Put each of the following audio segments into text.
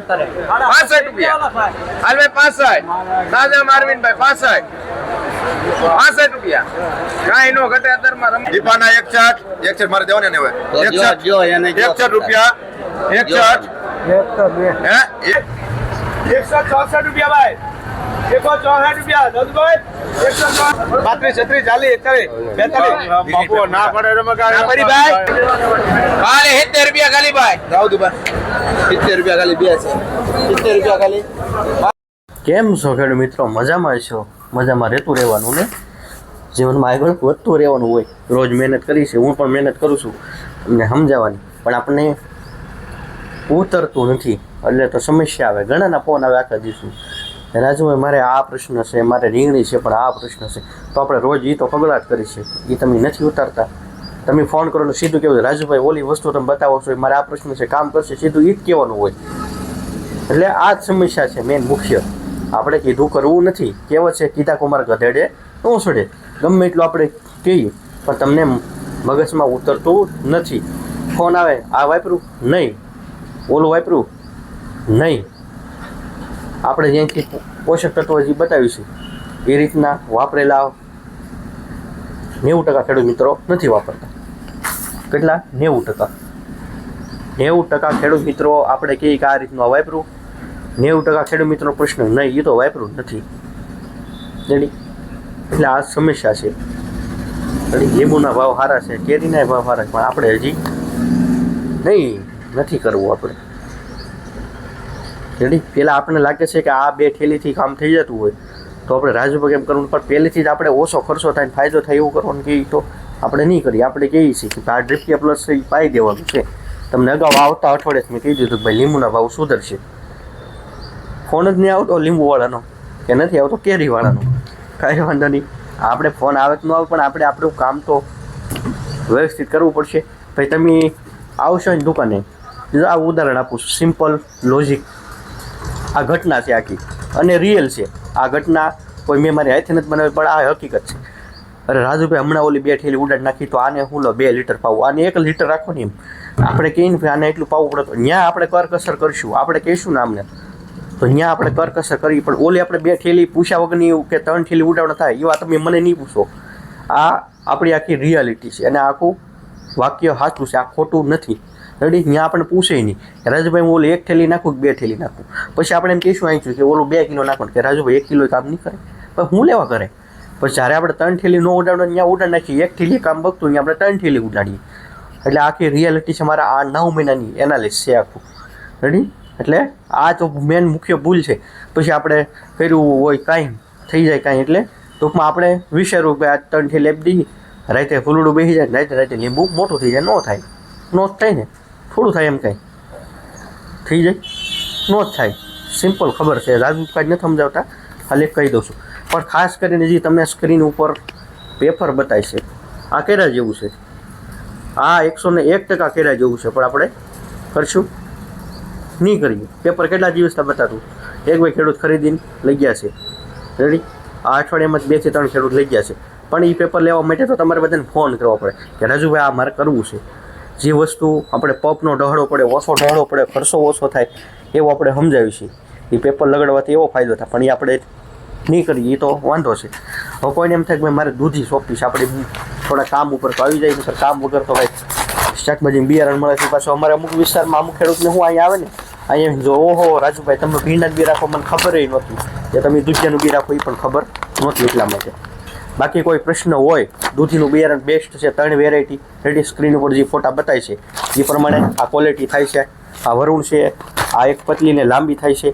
પાસઠ રૂપિયા. હાલ પાસઠ. તાજા મારવીનભાઈ પાસઠ. પાસઠ રૂપિયા. કાંઈ નો ઘટે અત્યારમાં રમ દીપાના એકસઠ એકસઠ મારે દેવાને ને હવે એકસઠ એકસઠ રૂપિયા. એકસઠ હે? એક- એકસો ચોસઠ રૂપિયા ભાઈ. એકસો ચોસઠ રૂપિયા દસભાઈ એકસો પાંત્રીસ છત્રીસ ચાલીસ એકતાલીસ બેતાલીસ. બાપુ, ના પડે ના ભાઈ. કાલે સિત્તેર રૂપિયા ખાલી ભાઈ. સિત્તેર રૂપિયા ખાલી બે છે. સિત્તેર રૂપિયા ખાલી. કેમ છો ખેડૂત મિત્રો? મજામાં છો? મજામાં રહેતું રહેવાનું ને? જીવનમાં આગળ વધતું રહેવાનું હોય. રોજ મહેનત કરી છે હું પણ મહેનત કરું છું. અમને સમજાવવાની. પણ આપણને ઉતરતું નથી. એટલે તો સમસ્યા આવે. ઘણાના ફોન આવે આખા દિવસનું. રાજુભાઈ, મારે આ પ્રશ્ન છે, મારે રીંગણી છે, પણ આ પ્રશ્ન છે. તો આપણે રોજ એ તો પગલાટ કરી છે એ તમે નથી ઉતારતા. તમે ફોન કરો ને સીધું કેવું રાજુભાઈ, ઓલી વસ્તુ તમે બતાવો છો મારે આ પ્રશ્ન છે, કામ કરશે. સીધું એ જ કહેવાનું હોય. એટલે આ જ સમસ્યા છે મેન મુખ્ય. આપણે કીધું કરવું નથી. કહેવત છે? કીધા કુમાર ગધેડે ન છોડે ગમે એટલું આપણે કહીએ, પણ તમને મગજમાં ઉતરતું નથી. ફોન આવે, આ વાપરું? નહીં. ઓલું વાપરું? નહીં. આપણે જ્યાંથી પોષક તત્વો જે બતાવીશું એ રીતના વાપરેલા નેવું ટકા ખેડૂત મિત્રો નથી વાપરતા. કેટલા? નેવું ટકા. નેવું ટકા ખેડૂત મિત્રો આપણે કહીએ કે આ રીતનું વાપરું નેવું ટકા ખેડૂત મિત્રો પ્રશ્ન નહીં એ તો વાપરું નથી. એટલે આ સમસ્યા છે. લીંબુના ભાવ સારા છે, કેરીના ભાવ સારા છે, પણ આપણે હજી નહીં, નથી કરવું આપણે. રેડી? પહેલાં આપણને લાગે છે કે આ બે ઠેલીથી કામ થઈ જતું હોય. તો આપણે રાજુભાઈ એમ કરવું? પણ પહેલેથી જ આપણે ઓછો ખર્ચો થાય ફાયદો થાય એવું કરવાનું કહીએ તો આપણે નહીં કરીએ. આપણે કહીએ છીએ કે આ ડ્રીપીયા પ્લસ એ પાઈ દેવાનું છે. તમને અગાઉ આવતા અઠવાડિયે મેં કહી દીધું ભાઈ લીંબુના ભાવ સુધરશે. ફોન જ નહીં આવતો લીંબુવાળાનો, કે નથી આવતો કેરીવાળાનો. કાંઈ વાંધો નહીં. આપણે ફોન આવે તો ન આવે, પણ આપણે આપણું કામ તો વ્યવસ્થિત કરવું પડશે. ભાઈ, તમે આવશો ને દુકાને આ ઉદાહરણ આપું છું. સિમ્પલ લોજિક આ ઘટના છે આખી. અને રિયલ છે. આ ઘટના કોઈ મેં મારી હાથે નથી બનાવી પણ આ હકીકત છે. અરે રાજુભાઈ, હમણાં ઓલી બે ઠેલી ઉડાડ નાખી, તો આને હું લો, બે લીટર પાવું આને એક લીટર રાખો ને એમ. આપણે કહીને ભાઈ આને એટલું પાવું પડે તો ત્યાં આપણે કરકસર કરીશું. આપણે કહીશું ને આમને. તો ત્યાં આપણે કરકસર કરી, પણ ઓલી આપણે બે ઠેલી પૂછ્યા વગરની કે ત્રણ ઠેલી ઉડાવણ થાય એવા તમે મને નહીં પૂછો. આ આપણી આખી રિયાલિટી છે. અને આખું વાક્ય સાચું છે. આ ખોટું નથી. રેડી ત્યાં આપણે પૂછે નહીં. રાજુભાઈ, હું ઓલું એક થેલી નાખું કે બે થેલી નાખું? પછી આપણે એમ કહીશું અહીં કે ઓલું બે કિલો નાખો કે રાજુભાઈ, એક કિલો કામ નહીં કરે. પણ હું લેવા કરે? પછી જ્યારે આપણે ત્રણ થેલી ન ઉડાડો ત્યાં ઉડાડ નાખીએ. એક થેલી કામ બગતું અહીંયા આપણે ત્રણ થેલી ઉડાડીએ. એટલે આખી રિયાલિટી છે મારા આ નવ મહિનાની એનાલિસ છે આખું. રેડી એટલે આ તો મેન મુખ્ય ભૂલ છે. પછી આપણે કર્યું હોય કાંઈ, થઈ જાય કાંઈ એટલે ટૂંકમાં આપણે વિચારવું કે આ ત્રણ થેલી આપી દઈએ. રાતે ફૂલડું બેસી જાય, રાતે રાતે લીંબુ મોટું થઈ જાય, ન થાય. નો થાય ને. થોડું થાય એમ કાંઈ. થઈ જાય? નો જ થાય. સિમ્પલ ખબર છે. રાજુ કાંઈ નથી સમજાવતા. ખાલી કહી દઉં છું. પણ ખાસ કરીને જે તમને સ્ક્રીન ઉપર પેપર બતાય છે, આ કેરા જેવું છે. આ એકસો ને એક ટકા કેરા જેવું છે. પણ આપણે કરશું? નહીં કરીએ. પેપર કેટલા દિવસના બતાતું? એક ભાઈ ખેડૂત ખરીદીને લઈ ગયા છે. રેડી આ અઠવાડિયામાં બેથી ત્રણ ખેડૂત લઈ ગયા છે. પણ એ પેપર લેવા માટે તો તમારે બધાને ફોન કરવો પડે કે રાજુભાઈ આ મારે કરવું છે. જે વસ્તુ આપણે પપનો ડહડો પડે, ઓછો ડહડો પડે, ખર્ચો ઓછો થાય, એવું આપણે સમજાવ્યું છે એ પેપર લગાડવાથી એવો ફાયદો થાય, પણ એ આપણે નહીં કરીએ એ તો વાંધો છે. હવે કોઈને એમ થાય કે મારે દૂધી સોંપી છે, આપણે થોડા કામ ઉપર તો આવી જાય સર કામ વગર તો ભાઈ શાકભાજી બિયારણ મળે છે પાછું અમારે અમુક વિસ્તારમાં અમુક ખેડૂતને હું અહીંયા આવે ને, અહીંયા જો, ઓહો, રાજુભાઈ, તમે ભીંડા બી રાખો, મને ખબર નહોતી. કે તમે દૂધિયાનું બી રાખો એ પણ ખબર નહોતી એટલા માટે. બાકી કોઈ પ્રશ્ન હોય, દૂધીનું બિયારણ બેસ્ટ છે, ત્રણ વેરાયટી રેડી સ્ક્રીન ઉપર જે ફોટા બતાય છે, એ પ્રમાણે આ ક્વોલિટી થાય છે, આ વરુણ છે, આ એક પતલીને લાંબી થાય છે,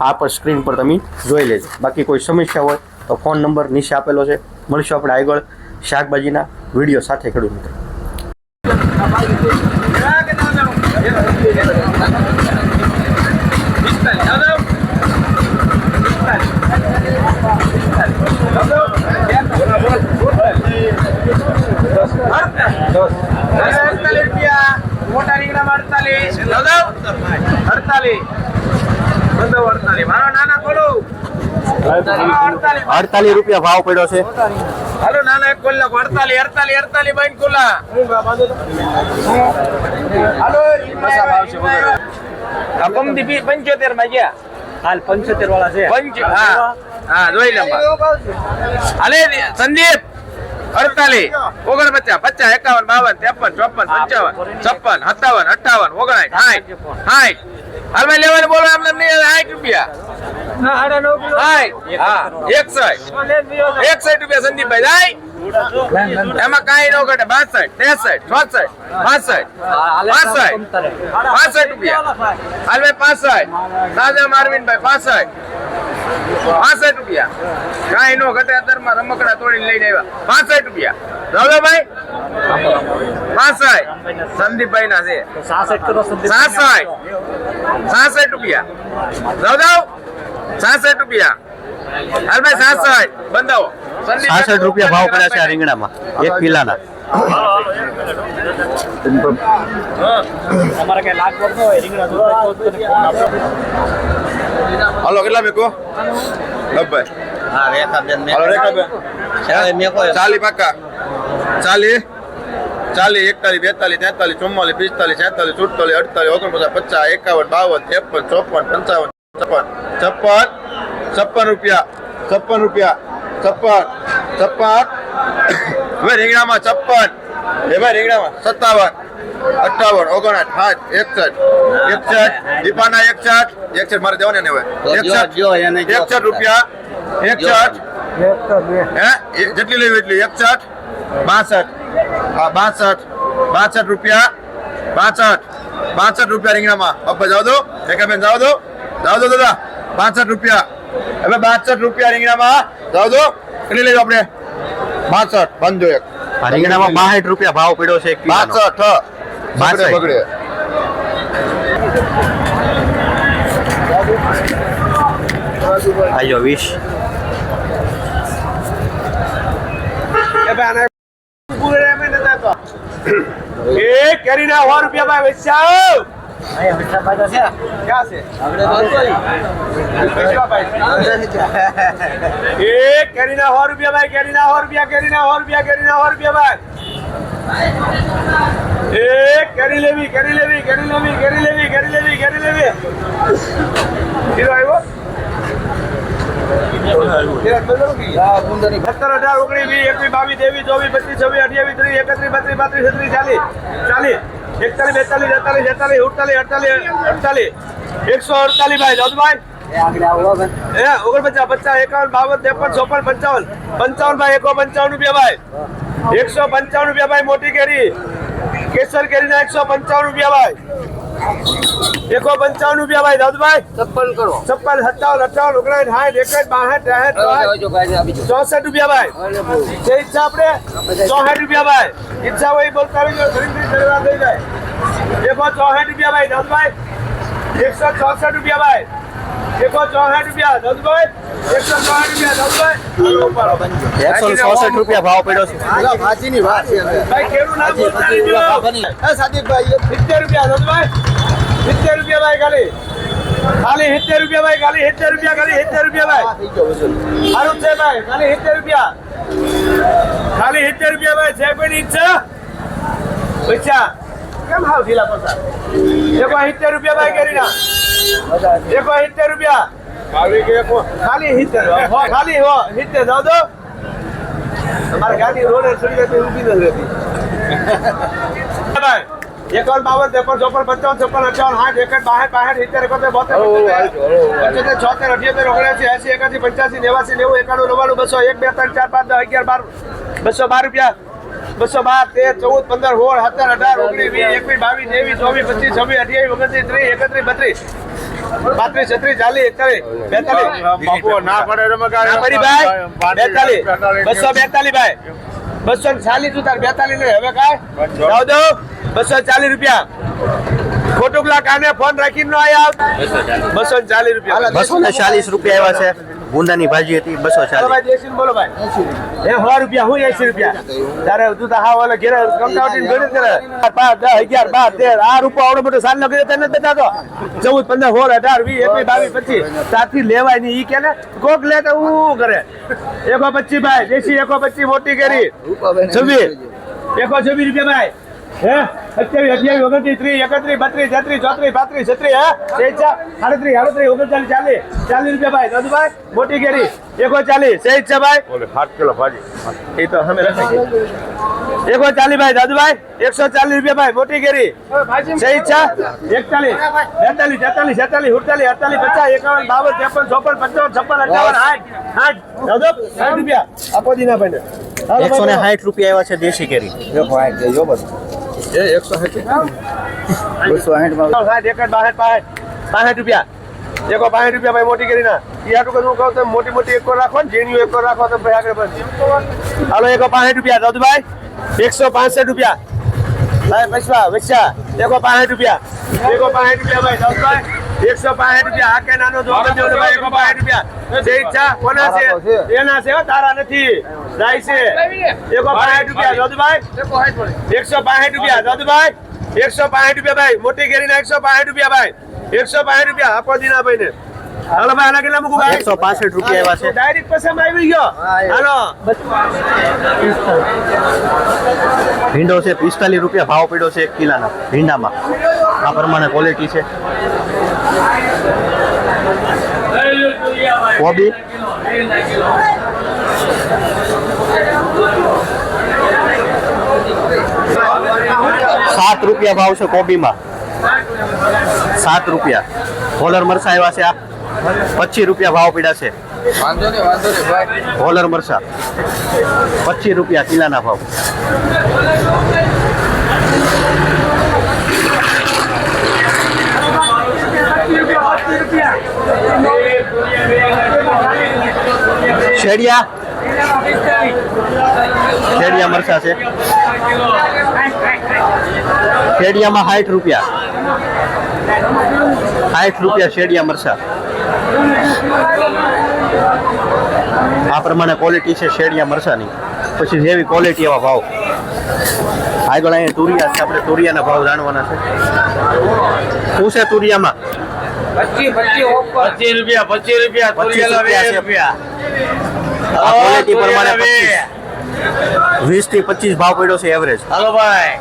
આ પર સ્ક્રીન પર તમે જોઈ લેજો. બાકી કોઈ સમસ્યા હોય તો ફોન નંબર નીચે આપેલો છે. મળીશું આપણે આગળ શાકભાજીના વીડિયો સાથે ખેડૂત મિત્રો અડતાલીસ રૂપિયા મોટા રીંગણા અડતાલીસ અડતાલીસ બધો અડતાલીસ મારો નાના ખોલું અડતાલીસ અડતાલીસ રૂપિયા ભાવ પડ્યો છે. હાલો નાના એક ખોલ નાખો અડતાલીસ અડતાલીસ અડતાલીસ બાઈન ખોલા હાલો રકમ દીપી પંચોતેરમાં ગયા. હાલ પંચોતેર વાળા છે. પંચ હા. હા જોઈ લે. હાલે સંદીપ. અડતાલીસ ઓગણપચાસ પચાસ એકાવન બાવન ત્રેપન ચોપન પંચાવન છપ્પન સત્તાવન અઠાવન ઓગણાઠ સાઠ સાઠ. હાલ ભાઈ લેવાનું બોલો એમને સાઠ રૂપિયા. એકસઠ. રૂપિયા સંદીપભાઈ જાય એમાં કાંઈ ન ઘટે બાસઠ ત્રેસઠ ચોસઠ પાસઠ પાસઠ પાસઠ રૂપિયા. હાલ ભાઈ પાસઠ. દાદા અરવિંદભાઈ પાસઠ. પાસઠ રૂપિયા. કાંઈ નો ઘટે અત્યારમાં રમકડા તોડીને લઈને આવ્યા. પાસઠ રૂપિયા. રાવલાભાઈ પાસઠ. સંદીપભાઈ ના છે. સાસઠ સાસઠ. રૂપિયા. રાવદાવ સાસઠ રૂપિયા. હરભાઈ ભાઈ સાસઠ. બંધાવો. સાસઠ રૂપિયા ભાવ પડ્યા છે આ રીંગણામાં. એક કિલાના. અમારે કઈ લાગ પડતો હોય રીંગણા હાલો કેટલા મેકો? નબ્બે હા રેખાબેન હાલો રેખાબેન. ચાલે પાકા ચાલી. ચાલી એકતાલીસ બેતાલીસ તેતાલીસ ચુમ્માલીસ પિસ્તાલીસ છેતાલીસ સુડતાલીસ અડતાલીસ ઓગણપચાસ પચાસ એકાવન બાવન ત્રેપન ચોપન પંચાવન છપ્પન. છપ્પન. છપ્પન રૂપિયા. છપ્પન રૂપિયા. છપ્પન. છપ્પન. હવે રીંગણામાં છપ્પન. એમાં રીંગણામાં સત્તાવન. અઠાવન ઓગણસાઠ સાઠ એકસઠ એકસઠ દીપાના એકસઠ એકસઠ મારે દેવાને ને હવે. એકસઠ રૂપિયા એકસઠ હે જેટલી લેવી એટલી એકસઠ બાસઠ હા બાસઠ બાસઠ રૂપિયા બાસઠ બાસઠ રૂપિયા રીંગણામાં. પપ્પા જાવ દો એકાબેન જાવ દો જાવ દો દાદા બાસઠ રૂપિયા. હવે બાસઠ રૂપિયા રીંગણામાં જાવ દો કેટલી લેજો આપણે? બાસઠ પંજો એક. આ રીંગણામાં બાસઠ રૂપિયા ભાવ પડ્યો છે એક બાસઠ બગડે બાસઠ. બગડે. આજો વીસ. એ કેરીના સો રૂપિયા કોઈ. વેચવા કેરીના સો રૂપિયા ભાઈ કેરીના સો રૂપિયા કેરીના સો રૂપિયા કેરીના સો રૂપિયા ભાઈ કેરી લેવી કેરી લેવી કેરી લેવી કેરી લેવી કેરી લેવી કેરી લેવી. હીરો આવ્યો? સત્તર અઢાર ઓગણીસ વીસ એકવીસ બાવીસ ત્રેવીસ ચોવીસ પચીસ છવ્વીસ અઠ્યાવીસ ત્રીસ એકત્રીસ બત્રીસ પાંત્રીસ છત્રીસ ચાલીસ ચાલીસ એકતાલીસ બેતાલીસ તેતાલીસ છેતાલીસ ઉડતાલીસ અડતાલીસ અડતાલીસ. એકસો અડતાલીસ ભાઈ દાદુભાઈ ઓગણપચાસ પચાસ એકાવન બાવન ત્રેપન ચોપન પંચાવન. પંચાવન ભાઈ એકો પંચાવન રૂપિયા ભાઈ. એકસો પંચાવન રૂપિયા ભાઈ મોટી કેરી. કેસર કેરીના એકસો પંચાવન રૂપિયા ભાઈ. એકો પંચાવન રૂપિયા ભાઈ દાદુભાઈ. છપ્પન કરો. છપ્પન સત્તાવન અઠાવન ઓગણીસ સાઠ એકસઠ બાસઠ ત્રેસઠ ચોસઠ. રૂપિયા ભાઈ. જે ઈચ્છા આપણે ચોસઠ રૂપિયા ભાઈ. ઈચ્છા હોય બોલતા રહીજો ખરીદી થઈ જાય. એકો ચોસઠ રૂપિયા ભાઈ દાદુભાઈ. એકસો ચોસઠ રૂપિયા ભાઈ. એકો ચોસઠ રૂપિયા દસભાઈ એકસો ચોસઠ રૂપિયા દસભાઈ એકસો ચોસઠ રૂપિયા ભાવ પડ્યો છે. ભાજીની વાત છે ભાઈ કેવું નામ બોલતા સાદિકભાઈ સિત્તેર રૂપિયા દસભાઈ સિત્તેર રૂપિયા ભાઈ ખાલી. ખાલી સિત્તેર રૂપિયા ભાઈ ખાલી સિત્તેર રૂપિયા ખાલી સિત્તેર રૂપિયા ભાઈ. સારું છે ભાઈ ખાલી સિત્તેર રૂપિયા. ખાલી સિત્તેર રૂપિયા ભાઈ છે પણ ઈચ્છા? પૈસા. કેમ હાવ ઢીલા પસાર? એકો સિત્તેર રૂપિયા ભાઈ કેરીના એકો સિત્તેર રૂપિયા. ખાલી સિત્તેર. હો, ખાલી હો સિત્તેર જાવ દો તમારી ગાડી રોડે ચડી જતી ઊભી નથી રહેતી. ભાઈ એકાવન બાવન ત્રેપન ચોપન પંચાવન છપ્પન અઠાવન સાઠ એકસઠ બાસઠ બાસઠ સિત્તેર એકોતેર બોતેર પંચોતેર છોતેર અઠ્યોતેર ઓગણસી એસી એકાસી પંચ્યાસી નેવાસી નેવું એકાણું નવ્વાણું બસો એક બે ત્રણ ચાર પાંચ દસ અગિયાર બાર બસો બાર રૂપિયા. બસો બાર તેર ચૌદ પંદર સોળ સત્તર અઢાર ઓગણીસ વીસ એકવીસ બાવીસ ત્રેવીસ ચોવીસ પચીસ છવ્વીસ અઠ્યાવીસ ઓગણત્રીસ ત્રીસ એકત્રીસ બત્રીસ પાંત્રીસ છત્રીસ ચાલીસ એકતાલીસ બેતાલીસ. બસો બેતાલીસ ભાઈ. બસો ચાલીસ ઉતાર. બેતાલીસ હવે બસો ચાલીસ રૂપિયા. ખોટુકલા કાને ફોન રાખીને નો આયા બસો ચાલીસ રૂપિયા. બસો ને ચાલીસ રૂપિયા આવ્યા છે. ગુંદાની ભાજી હતી બસો બોલો ચાલીસ ભાઈ બોલો ભાઈ. એ સો રૂપિયા હું એસી રૂપિયા. તારે તું તો હા ઓલો ઘેરે કમટાવટી ગણી કરે પાંચ દસ અગિયાર બાર તેર આ રૂપિયા આવડો મોટો સાલ નો કર્યો તને બતાતો ચૌદ પંદર સોળ અઢાર વીસ એકવીસ બાવીસ પચીસ. ત્યાંથી લેવાય નહીં ઈ કે ને કોક લે તો હું કરે. એકો પચીસ ભાઈ દેશી એકો પચીસ મોટી કેરી. છવ્વીસ એકો છવ્વીસ રૂપિયા ભાઈ. હે? સત્યાવીસ અઠ્યાવીસ ઓગણત્રીસ ત્રીસ એકત્રીસ બત્રીસ તેત્રીસ ચોત્રીસ પાંત્રીસ છત્રીસ હા? સ્વેચ્છા સાડત્રીસ આડત્રીસ ઓગણચાલીસ ચાલીસ ચાલીસ રૂપિયા ભાઈ. દાદુભાઈ મોટી કેરી. એકો ચાલીસ સ્વેચ્છા ભાઈ. સાત કિલો ભાજી. એ તો અમે રાખી એકો ચાલીસ ભાઈ દાદુભાઈ એકસો ચાલીસ રૂપિયા ભાઈ મોટી કેરી. સહી ઈચ્છા એકતાલીસ બેતાલીસ તેતાલીસ છેતાલીસ સુડતાલીસ અડતાલીસ પચાસ એકાવન બાવન ત્રેપન ચોપન પંચાવન છપ્પન અઠાવન આઠ આઠ દાદુ સાઠ રૂપિયા. આપો દીના ભાઈ એકસો ને સાઠ રૂપિયા એવા છે દેશી કેરી. એ એકસો સાઠ સાઠ રૂપિયા. એકો બાસઠ રૂપિયા ભાઈ મોટી કેરી ના એ આટલું બધું કહું તમે મોટી મોટી એકો રાખો ને ઝીણ્યું એકો રાખો તો ભાઈ આગળ બસ હાલો એકો બાસઠ રૂપિયા. દાદુભાઈ એકસો પાસઠ રૂપિયા. ભાઈ પૈસા વચ્ચા એકો પાસઠ રૂપિયા. એકો પાસઠ રૂપિયા ભાઈ દાદુભાઈ. એકસો પાસઠ રૂપિયા આ કે નાનો જો ભાઈ એકો પાસઠ રૂપિયા. જે ઈચ્છા કોના છે? એના છે તારા નથી. જાય છે. એકો પાસઠ રૂપિયા દાદુભાઈ એકસો પાસઠ રૂપિયા દાદુભાઈ એકસો પાસઠ રૂપિયા ભાઈ. મોટી કેરીના એકસો પાસઠ રૂપિયા ભાઈ. એકસો પાસઠ રૂપિયા આપો દીના ભાઈ ને હાલો ભાઈ આના કેટલા મૂકું ભાઈ? એકસો પાસઠ રૂપિયા એવા છે. ડાયરેક્ટ પસંદ આવી ગયો. હાલો. ભીંડો છે પિસ્તાલીસ રૂપિયા ભાવ પીડો છે એક કિલાના ભીંડામાં. આ પ્રમાણે ક્વોલિટી છે. કોબી સાત રૂપિયા ભાવ છે કોબીમાં. સાત રૂપિયા. હોલર મરસા આવ્યા છે આ. પચીસ રૂપિયા ભાવ પીડા છે. હોલર મરસા પચીસ રૂપિયા કિલાના ભાવ. શેડિયા શેડિયા મરસા છે. શેડિયામાં સાઠ રૂપિયા. સાઠ રૂપિયા શેડિયા મરચા. આ પ્રમાણે ક્વોલિટી છે શેડિયા મરસાની પછી જેવી ક્વોલિટી એવા ભાવ. આગળ અહીંયા તુરિયા છે. આપણે તુરિયાના ભાવ જાણવાના છે. શું છે તુરિયામાં? પચીસ રૂપિયા પચીસ રૂપિયા પચીસ રૂપિયા ક્વોલિટી પ્રમાણે પચીસ. વીસથી પચીસ ભાવ પડ્યો છે એવરેજ હાલો ભાઈ.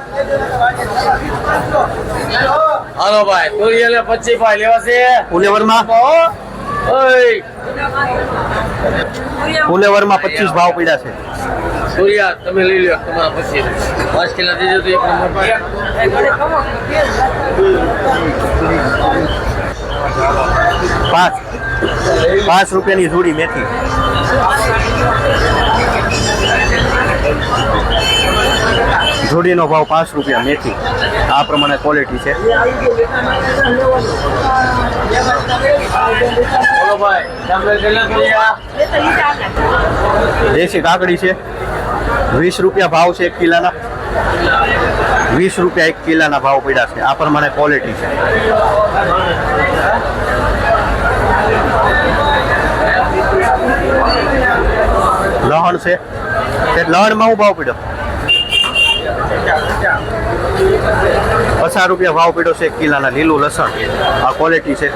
હાલો ભાઈ. તુરિયાને પચીસ ભાઈ લેવા છે? ફુલેવરમાં ફુલેવરમાં પચીસ ભાવ પડ્યા છે. તમે લઈ લો તમારા પછી પાંચ કિલો દીધો તો એક નંબર. પાંચ. પાંચ રૂપિયાની જોડી મેથી. જોડીનો ભાવ પાંચ રૂપિયા મેથી. આ પ્રમાણે ક્વોલિટી છે. દેશી કાકડી છે. વીસ રૂપિયા ભાવ છે એક કિલાના. વીસ રૂપિયા એક કિલાના ભાવ પડ્યા છે. આ પ્રમાણે ક્વોલિટી છે. લહણ છે. તે લહણમાં હું ભાવ પીડો પચાસ રૂપિયા ભાવ પીડો છે કિલાના લીલું લસણ. આ ક્વોલિટી છે.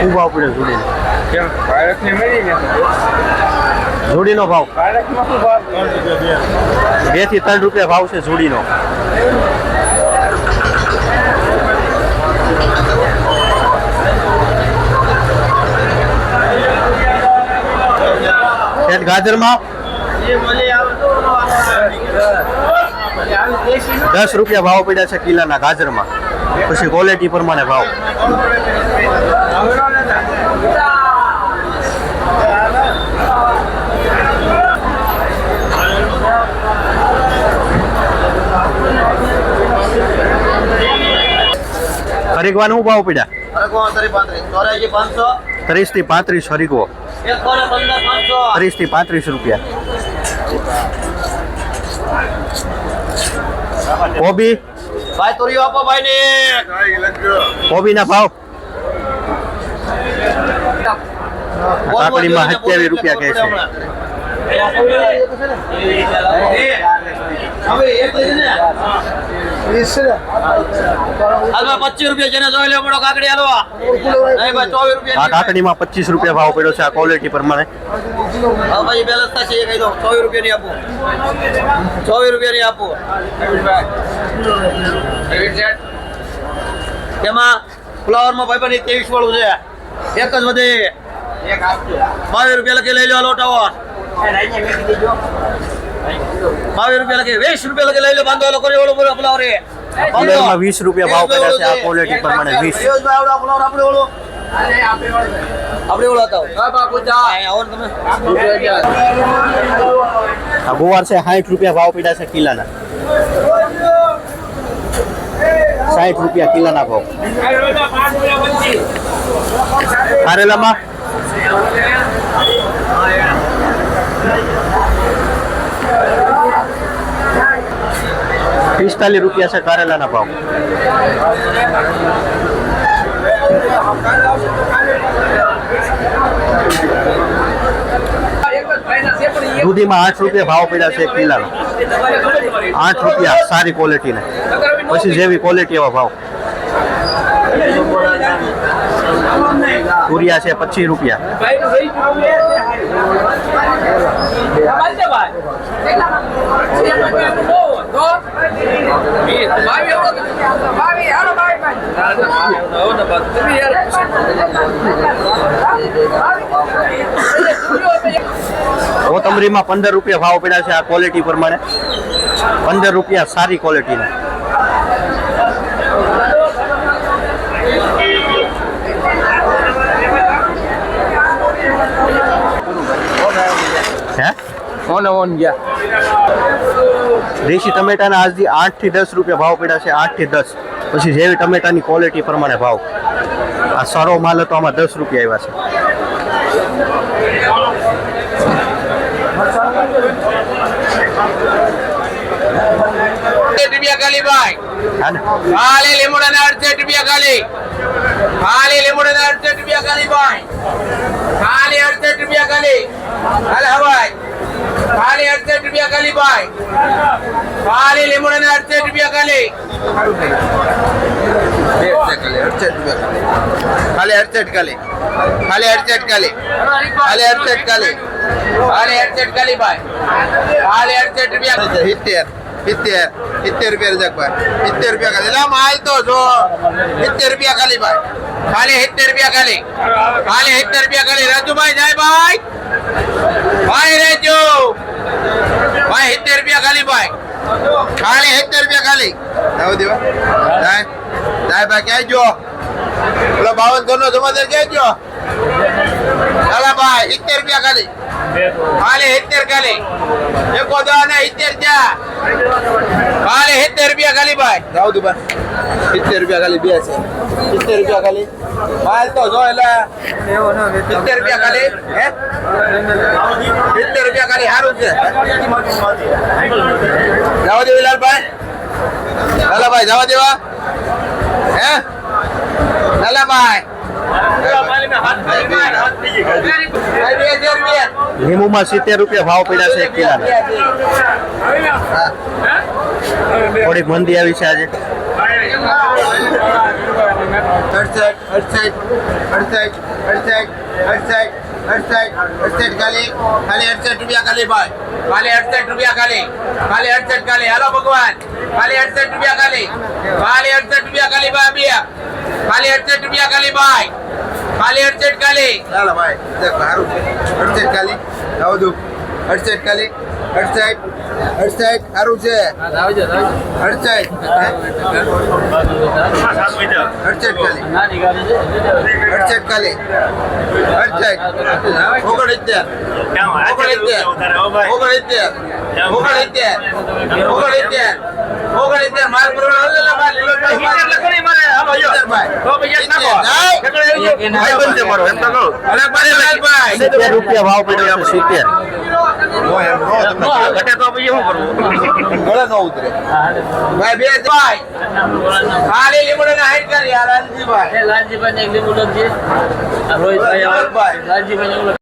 શું ભાવ પડ્યો જોડીનો. જોડીનો ભાવ? બેથી ત્રણ રૂપિયા ભાવ છે જોડીનો. ગાજરમાં દસ રૂપિયા ભાવ પડ્યા છે કિલાના ગાજરમાં. પછી ક્વોલિટી પ્રમાણે ભાવ. હરીગવાનું શું ભાવ પડ્યા ત્રીસથી પાંત્રીસ હરીગવો ત્રીસથી પાંત્રીસ રૂપિયા કોબી ભાઈ તુરિયો આપો ભાઈ ને કોબીના ભાવ કાકડીમાં સત્યાવીસ રૂપિયા કહે છે હવે એક કાકડીમાં પચીસ રૂપિયા ભાવ પડ્યો છે આ ક્વોલિટી પ્રમાણે. ચોવીસ રૂપિયા ની આપો. ચોવીસ રૂપિયા ની આપો. તેમાં ફ્લાવરમાં ભાઈ બની ત્રેવીસ વાળું છે. એક જ વધે. બાવીસ રૂપિયા લખી લઈ લો હાલો ટાવર બાવીસ રૂપિયા લખી વીસ રૂપિયા લખી લઈ લો બાંધો હાલો કરી ઓલો બોલો ફ્લાવર પંદરમાં વીસ રૂપિયા ભાવ કર્યા છે આ ક્વોલિટી પ્રમાણે વીસ. આપણે ઓળો. આપણે હતા. ગુવાર છે સાઠ રૂપિયા ભાવ પીડા છે કિલાના. સાઠ રૂપિયા કિલાના ભાવ. કારેલામાં? પિસ્તાલીસ રૂપિયા છે કારેલાના ભાવ દૂધીમાં આઠ રૂપિયા ભાવ પડ્યા છે એક કિલાના આઠ રૂપિયા સારી ક્વોલિટીના પછી જેવી ક્વોલિટી એવા ભાવ તુરિયા છે પચીસ રૂપિયા કોથમરીમાં પંદર રૂપિયા ભાવ પડ્યા છે આ ક્વોલિટી પ્રમાણે. પંદર રૂપિયા સારી ક્વોલિટીના ઓન ઓન ગયા. દેશી ટમેટાના આજથી આઠથી દસ રૂપિયા ભાવ પડ્યા છે આઠથી દસ. પછી જેવી ટમેટાની ક્વોલિટી પ્રમાણે ભાવ. આ સારો માલ હતો આમાં દસ રૂપિયા આવ્યા છે. રૂપિયા ખાલી ભાઈ. ખાલી લીમડા ના? અડસઠ રૂપિયા ખાલી ખાલી લીમડા ના અડસઠ રૂપિયા ખાલી ભાઈ. ખાલી અડસઠ રૂપિયા ખાલી હાલે હવાઈ. ખાલી અડસઠ રૂપિયા ખાલી ભાઈ. ખાલી લીમડા ના અડસઠ રૂપિયા ખાલી. ખાલી અડસઠ ખાલી. ખાલી અડસઠ ખાલી. ખાલી અડસઠ ખાલી. ખાલી અડસઠ ખાલી ભાઈ. ખાલી અડસઠ રૂપિયા. સિત્તેર. સિત્તેર સિત્તેર રૂપિયા રજાક ભાઈ. સિત્તેર રૂપિયા ખાલી. એટલે માલ તો જો, સિત્તેર રૂપિયા ખાલી ભાઈ. ખાલી સિત્તેર રૂપિયા ખાલી. ખાલી સિત્તેર રૂપિયા ખાલી. રાજુભાઈ જાય ભાઈ. ભાઈ રેજો. ભાઈ સિત્તેર રૂપિયા ખાલી ભાઈ. ખાલી સિત્તેર રૂપિયા ખાલી. જાવ દેવા. જાય. જાય ભાઈ, ક્યાં જો પેલો બાવન ઘરનો જમાદાર ક્યાં જો ચાલા ભાઈ, સિત્તેર રૂપિયા ખાલી. ખાલી સિત્તેર ખાલી. એકો દવા ને સિત્તેર ચા ખાલી સિત્તેર રૂપિયા ખાલી ભાઈ. જાવ દુબા. સિત્તેર રૂપિયા ખાલી બે છે. સિત્તેર રૂપિયા ખાલી. માલ તો જો એટલે સિત્તેર રૂપિયા ખાલી. હે? સિત્તેર રૂપિયા ખાલી સારું છે. જવા દેવી લાલભાઈ. લાલાભાઈ, જવા દેવા. હે? લાલાભાઈ લીંબુમાં સિત્તેર રૂપિયા ભાવ પડ્યા છે એક કિલા થોડીક મંદી આવી છે આજે. અડસઠ અડસઠ અડસઠ અડસઠ અડસઠ. અડસઠ અડસઠ ખાલી ખાલી અડસઠ રૂપિયા ખાલી ભાઈ ખાલી અડસઠ રૂપિયા ખાલી ખાલી અડસઠ ખાલી હાલો ભગવાન ખાલી અડસઠ રૂપિયા ખાલી ખાલી અડસઠ રૂપિયા ખાલી ભાઈ બે ખાલી અડસઠ રૂપિયા ખાલી ભાઈ ખાલી અડસઠ ખાલી ચાલો ભાઈ સારું છે અડસઠ ખાલી આવતું અડસઠ ખાલી અડસઠ અડસઠ સારું છે. અડસઠ ભાઈ. ભાઈ મારો. એમ તો અરે ભાઈ. લાલભાઈ સિત્તેર રૂપિયા ભાવ પડ્યો છે સિત્તેર. ગળે ન ઉતરે. ભાઈ બે ભાઈ. ખાલી લીમડો ને હાઈટ લાલજીભાઈ લાલજીભાઈ ને એક લીંબુ છે. રોહિતભાઈ લાલજીભાઈ.